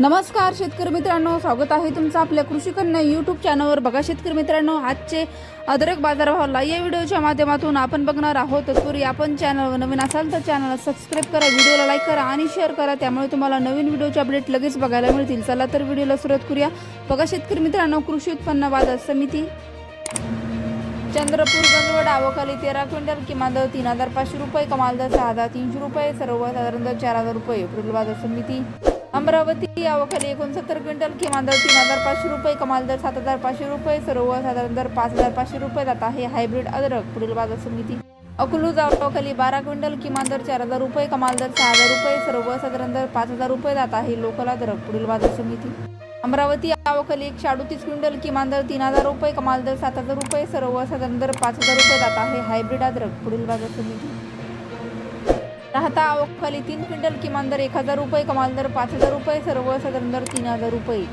नमस्कार शेतकरी मित्रांनो. स्वागत आहे तुमचं आपल्या कृषी कन्या युट्यूब चॅनलवर बघा शेतकरी मित्रांनो आजचे अदरक बाजारभावाला या व्हिडिओच्या माध्यमातून आपण बघणार आहोत. तत्पूर्वी आपण चॅनलवर नवीन असाल तर चॅनलला सबस्क्राईब करा व्हिडिओला लाईक करा आणि शेअर करा. त्यामुळे तुम्हाला नवीन व्हिडिओचे अपडेट लगेच बघायला मिळतील. चला तर व्हिडिओला सुरुवात करूया. बघा शेतकरी मित्रांनो कृषी उत्पन्न बाजार समिती चंद्रपूर गंजवड आवकाली तेरा क्विंटल किमान दर तीन हजार पाचशे रुपये कमाल दर सहा हजार तीनशे रुपये सर्वसाधारण दर चार हजार रुपये. एप्रिल बाजार समिती. अमरावती यावखाली एकोणसत्तर क्विंटल किमान दर तीन हजार पाचशे रुपये कमाल दर सात हजार पाचशे रुपये सर्वसाधारण दर पाच हजार पाचशे रुपये जात आहे हायब्रिड अदरक पुढील बाजार समिती. अकलूज आवखाली बारा क्विंटल किमान दर चार हजार रुपये कमाल दर सहा हजार रुपये सर्वसाधारण दर पाच हजार रुपये जात आहे लोकल अदरक पुढील बाजार समिती. अमरावती आवखाली एकशे अडतीस क्विंटल किमान दर तीन हजार रुपये कमाल दर सात हजार रुपये सर्वसाधारण दर पाच हजार रुपये जात आहे हायब्रिड अद्रक पुढील बाजार समिती. राहता आवखाली तीन क्विंटल किमान दर एक हजार रुपये कमाल दर पाच हजार रुपये सर्वसाधारण दर तीन हजार रुपये.